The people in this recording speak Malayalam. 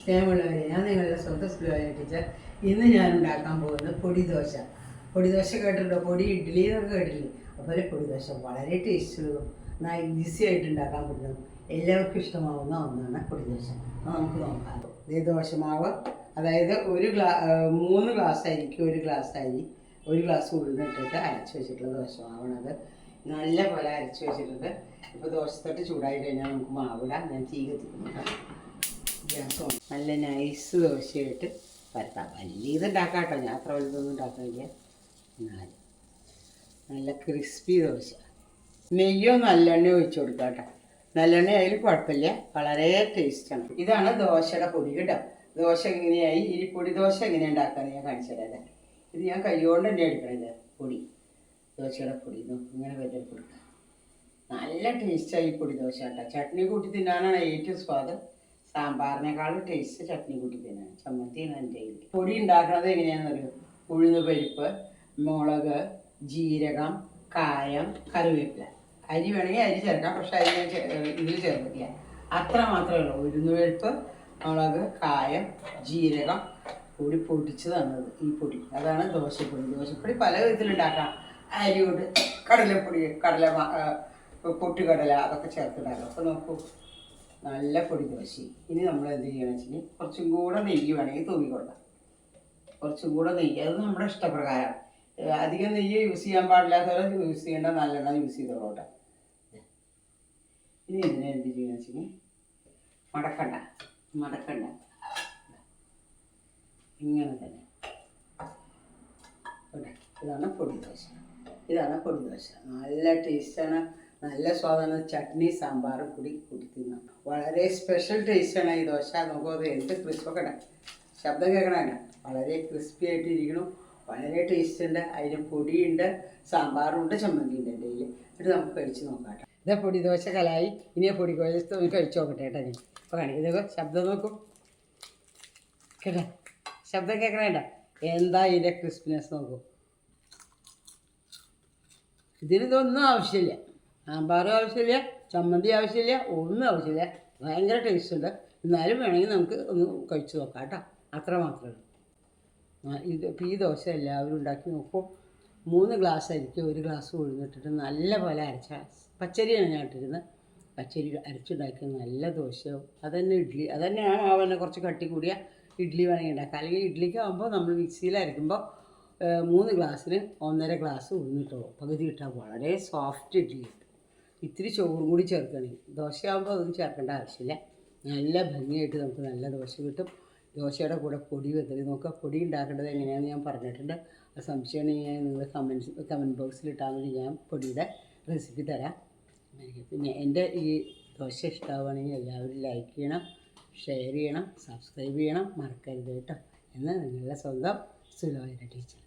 സ്നേഹമുള്ളവരെ ഞാൻ നിങ്ങളുടെ സ്വന്തം സ്ലോയ ടീച്ചർ. ഇന്ന് ഞാൻ ഉണ്ടാക്കാൻ പോകുന്നത് പൊടി ദോശ പൊടി ദോശ കേട്ടിട്ടുണ്ടോ? പൊടി ഇഡ്ഡലി എന്നൊക്കെ കേട്ടില്ലേ അപ്പോൾ ഒരു പൊടി ദോശ വളരെ ടേസ്റ്റുള്ളതും എന്നാൽ ഈസി ആയിട്ട് ഉണ്ടാക്കാൻ പറ്റുന്നതും എല്ലാവർക്കും ഇഷ്ടമാവുന്ന ഒന്നാണ് പൊടി ദോശ നമുക്ക് നോക്കാം. ഇതേ ദോശമാവ്. അതായത് ഒരു ഗ്ലാ മൂന്ന് ഗ്ലാസ് അരിക്ക് ഒരു ഗ്ലാസ് അരി ഒരു ഗ്ലാസ് ഉഴുന്നിട്ടിട്ട് അരച്ച് വെച്ചിട്ടുള്ള ദോശമാവാണത് നല്ല പോലെ അരച്ച് വെച്ചിട്ടുണ്ട്. ഇപ്പോൾ ദോശത്തൊട്ട് ചൂടായി കഴിഞ്ഞാൽ നമുക്ക് മാവിടാം ഞാൻ തീ കത്തിക്കുന്നു നല്ല നൈസ് ദോശയായിട്ട് പരത്താം. വലിയ ഇതുണ്ടാക്കാട്ടോ ഞാൻ അത്ര വലുതൊന്നും ഉണ്ടാക്കുന്നില്ല എന്നാലും നല്ല ക്രിസ്പി ദോശ. നെയ്യോ നല്ലെണ്ണ ഒഴിച്ചു കൊടുക്കാം കേട്ടോ നല്ലെണ്ണ അതിൽ കുഴപ്പമില്ല. വളരെ ടേസ്റ്റാണ് ഇതാണ് ദോശയുടെ പൊടി കേട്ടോ. ദോശ എങ്ങനെയായി? ഈ പൊടി ദോശ എങ്ങനെ ഉണ്ടാക്കാൻ ഞാൻ കാണിച്ചു തരാം ഇത് ഞാൻ കൈകൊണ്ട് തന്നെ എടുക്കണത് പൊടി. ദോശയുടെ പൊടി. ഇങ്ങനെ വെതറി കൊടുക്കാം. നല്ല ടേസ്റ്റായി പൊടി ദോശ കേട്ടോ. ചട്നി കൂട്ടി തിന്നാനാണ് ഏറ്റവും സ്വാദം. സാമ്പാറിനേക്കാളും ടേസ്റ്റ് ചട്നി കൂട്ടി തിന്നാൻ ചമ്മന്തിയാണ് എന്റെ കയ്യിൽ പൊടി ഉണ്ടാക്കുന്നത് എങ്ങനെയാണെന്ന് ഉഴുന്ന് പരിപ്പ് മുളക് ജീരകം കായം കറിവേപ്പില. അരി വേണമെങ്കിൽ അരി ചേർക്കാം പക്ഷെ അരി ഇതിൽ ചേർത്തില്ല അത്ര മാത്രമേ ഉള്ളൂ. ഉഴുന്ന് പരിപ്പ് മുളക് കായം ജീരകം കൂടി പൊടിച്ച് തന്നത് ഈ പൊടി. അതാണ് ദോശപ്പൊടി. ദോശപ്പൊടി പല വിധത്തിലുണ്ടാക്കാം. അരി കൊണ്ട് കടലപ്പൊടി കടല പൊട്ടുകടല അതൊക്കെ ചേർത്തിട്ടുണ്ടാക്കാം. അപ്പോൾ നോക്കൂ. നല്ല പൊടി ദോശ ഇനി നമ്മൾ എന്ത് ചെയ്യണമെന്ന് വെച്ചാൽ കുറച്ചും കൂടെ നെയ്യ് വേണമെങ്കിൽ തൂവി കൊടുക്കാം. കുറച്ചും കൂടെ നെയ്യ്. അത് നമ്മുടെ ഇഷ്ടപ്രകാരം. അധികം നെയ്യ് യൂസ് ചെയ്യാൻ പാടില്ലാത്തവരെ യൂസ് ചെയ്യേണ്ട നല്ലെണ്ണ യൂസ് ചെയ്തോളൂട്ടെ ഇനി ഇതിനെ എന്ത് ചെയ്യുക വെച്ചാൽ മടക്കണ്ട. മടക്കണ്ട. ഇങ്ങനെ തന്നെ. ഇതാണ് പൊടി ദോശ ഇതാണ് പൊടി ദോശ നല്ല ടേസ്റ്റാണ് നല്ല സ്വാദാണ്. ചട്നി സാമ്പാറും കൂടി കൂട്ടി തിന്നാം. വളരെ സ്പെഷ്യൽ ടേസ്റ്റാണ് ഈ ദോശ. നമുക്കത് എന്ത് ക്രിസ്പൊക്കെ ഇടാം. ശബ്ദം കേൾക്കണ വളരെ ക്രിസ്പി ആയിട്ട് ഇരിക്കണം. വളരെ ടേസ്റ്റ് ഉണ്ട്. അതിന് പൊടിയുണ്ട് സാമ്പാറുണ്ട് ചമ്മന്തി ഉണ്ട് എന്റെ കയ്യിൽ എന്നിട്ട് നമുക്ക് കഴിച്ച് നോക്കാം കേട്ടോ. ഇതാ പൊടി ദോശ കലായി. ഇനി പൊടി ദോശ ഒന്ന് കഴിച്ച് നോക്കട്ടെ കേട്ടോ ഞാൻ ഇപ്പോൾ കാണിക്കുന്നത് ശബ്ദം നോക്കും. കേട്ടോ? ശബ്ദം കേൾക്കണേണ്ട എന്താ ഇതിന്റെ ക്രിസ്പിനെസ് നോക്കൂ. ഇതിനൊന്നും ആവശ്യമില്ല. സാമ്പാറും ആവശ്യമില്ല ചമ്മന്തി ആവശ്യമില്ല ഒന്നും ആവശ്യമില്ല. ഭയങ്കര ടേസ്റ്റ് ഉണ്ട്. എന്നാലും വേണമെങ്കിൽ നമുക്ക് ഒന്ന് കഴിച്ചു നോക്കാം കേട്ടോ. അത്ര മാത്രമേ ഇത് ഈ ദോശ എല്ലാവരും ഉണ്ടാക്കി നോക്കും. മൂന്ന് ഗ്ലാസ് അരിക്ക് ഒരു ഗ്ലാസ് ഉഴുന്നിട്ടിട്ട് നല്ല പോലെ അരച്ച പച്ചരിയാണ് ഞാൻ ഇട്ടിരുന്നത്. പച്ചരി അരച്ചുണ്ടാക്കിയ നല്ല ദോശയാവും. അതന്നെ ഇഡ്ഡലി അതന്നെ ആ മാവ് കുറച്ച് കട്ടി കൂടിയ ഇഡ്ഡലി വേണമെങ്കിൽ ഉണ്ടാക്കാം. അല്ലെങ്കിൽ ഇഡ്ഡലിക്ക് ആകുമ്പോൾ നമ്മൾ മിക്സിയിൽ അരക്കുമ്പോൾ മൂന്ന് ഗ്ലാസ്സിന് ഒന്നര ഗ്ലാസ് ഉഴുന്നിട്ടോ പകുതി ഇട്ടാൽ വളരെ സോഫ്റ്റ് ഇഡ്ഡലി കിട്ടും ഇത്തിരി ചോറും കൂടി ചേർക്കണമെങ്കിൽ ദോശയാകുമ്പോൾ അതൊന്നും ചേർക്കേണ്ട ആവശ്യമില്ല. നല്ല ഭംഗിയായിട്ട് നമുക്ക് നല്ല ദോശ കിട്ടും. ദോശയുടെ കൂടെ പൊടി വെത്തൽ നോക്കുക പൊടി ഉണ്ടാക്കേണ്ടത് എങ്ങനെയാണെന്ന് ഞാൻ പറഞ്ഞിട്ടുണ്ട്. ആ സംശയമാണെങ്കിൽ ഞാൻ നിങ്ങൾ കമൻസ് കമന്റ് ബോക്സിൽ ഇട്ടാൽ മതി. ഞാൻ പൊടിയുടെ റെസിപ്പി തരാം. പിന്നെ എന്റെ ഈ ദോശ ഇഷ്ടമാവുകയാണെങ്കിൽ എല്ലാവരും ലൈക്ക് ചെയ്യണം ഷെയർ ചെയ്യണം സബ്സ്ക്രൈബ് ചെയ്യണം. മറക്കരുത് കേട്ടോ. എന്ന് നിങ്ങളുടെ സ്വന്തം സുലോയുടെ ടീച്ചർ